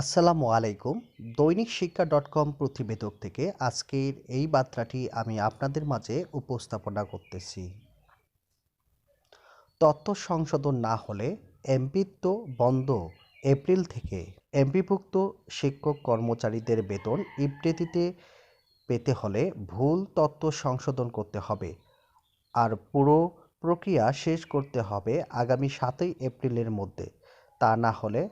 আসসালামু আলাইকুম। দৈনিক শিক্ষা ডট কম প্রতিবেদক থেকে আজকের এই বার্তাটি আমি আপনাদের মাঝে উপস্থাপনা করতেছি। তথ্য সংশোধন না হলে এমপিত্ব বন্ধ এপ্রিল থেকে। এমপিভুক্ত শিক্ষক কর্মচারীদের বেতন ইপ্রেতিতে পেতে হলে ভুল তথ্য সংশোধন করতে হবে। আর পুরো প্রক্রিয়া শেষ করতে হবে আগামী সাতই এপ্রিলের মধ্যে। তা না হলে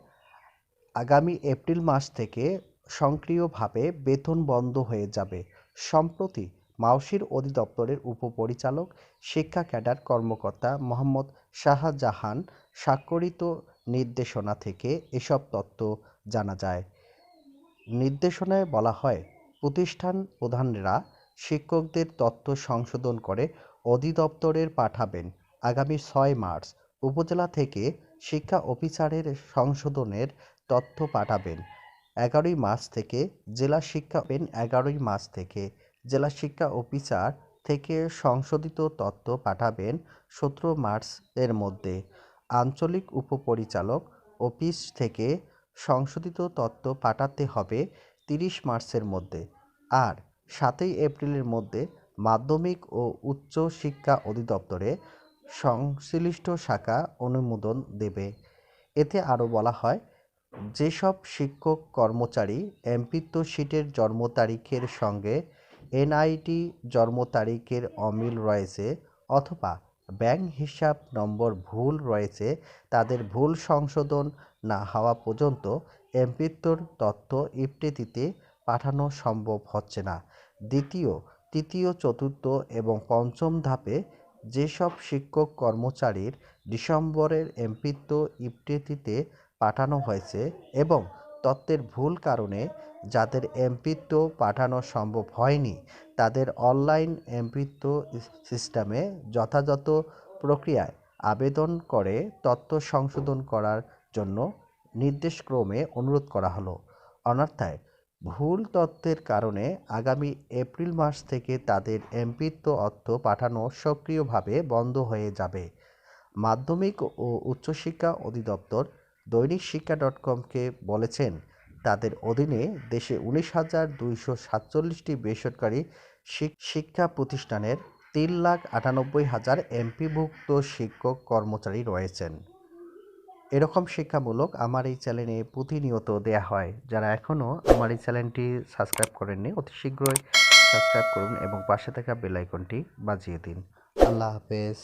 আগামী এপ্রিল মাস থেকে সক্রিয়ভাবে বেতন বন্ধ হয়ে যাবে। সম্প্রতি মাউশির অধিদপ্তরের উপপরিচালক, শিক্ষা ক্যাডার কর্মকর্তা মোহাম্মদ শাহজাহান স্বাক্ষরিত নির্দেশনা থেকে এসব তথ্য জানা যায়। নির্দেশনায় বলা হয়, প্রতিষ্ঠান প্রধানরা শিক্ষকদের তথ্য সংশোধন করে অধিদপ্তরের পাঠাবেন। আগামী ছয় মার্চ, উপজেলা থেকে শিক্ষা অফিসারের সংশোধনের তথ্য পাঠাবেন। এগারোই মার্চ থেকে জেলা শিক্ষা পেন এগারোই মার্চ থেকে জেলা শিক্ষা অফিসার থেকে সংশোধিত তথ্য পাঠাবেন সতেরো মার্চ এর মধ্যে। আঞ্চলিক উপপরিচালক অফিস থেকে সংশোধিত তথ্য পাঠাতে হবে তিরিশ মার্চের মধ্যে। আর সাতই এপ্রিলের মধ্যে মাধ্যমিক ও উচ্চ শিক্ষা অধিদপ্তরে সংশ্লিষ্ট শাখা অনুমোদন দেবে। এতে আরও বলা হয় যেসব শিক্ষক কর্মচারী এমপিত্ব শীটের জন্ম তারিখের সঙ্গে এনআইটি জন্ম তারিখের অমিল রয়েছে অথবা ব্যাংক হিসাব নম্বর ভুল রয়েছে, তাদের ভুল সংশোধন না হওয়া পর্যন্ত এমপিত্বর তথ্য ইপ্রেতিতে পাঠানো সম্ভব হচ্ছে না। দ্বিতীয়, তৃতীয়, চতুর্থ এবং পঞ্চম ধাপে যেসব শিক্ষক কর্মচারীর ডিসেম্বরের এমপিত্ব ইপ্রেতিতে পাঠানো হয়েছে এবং তত্ত্বের ভুল কারণে যাদের এমপিত্ব পাঠানো সম্ভব হয়নি, তাদের অনলাইন এমপিত্ব সিস্টেমে যথাযথ প্রক্রিয়ায় আবেদন করে তথ্য সংশোধন করার জন্য নির্দেশক্রমে অনুরোধ করা হলো। অনর্থায় ভুল তত্ত্বের কারণে আগামী এপ্রিল মাস থেকে তাদের এমপিত্ব অর্থ পাঠানো সক্রিয়ভাবে বন্ধ হয়ে যাবে। মাধ্যমিক ও উচ্চশিক্ষা অধিদপ্তর দৈনিক শিক্ষা ডট কমকে বলেছেন, তাদের অধীনে দেশে উনিশ হাজার দুইশো সাতচল্লিশটি বেসরকারি শিক্ষা প্রতিষ্ঠানের তিন লাখ আটানব্বই হাজার এমপিভুক্ত শিক্ষক কর্মচারী রয়েছেন। এরকম শিক্ষামূলক আমার এই চ্যানেলে প্রতিনিয়ত দেয়া হয়। যারা এখনও আমার এই চ্যানেলটি সাবস্ক্রাইব করেননি, অতি শীঘ্রই সাবস্ক্রাইব করুন এবং পাশে থাকা বেলাইকনটি বাজিয়ে দিন। আল্লাহ হাফেজ।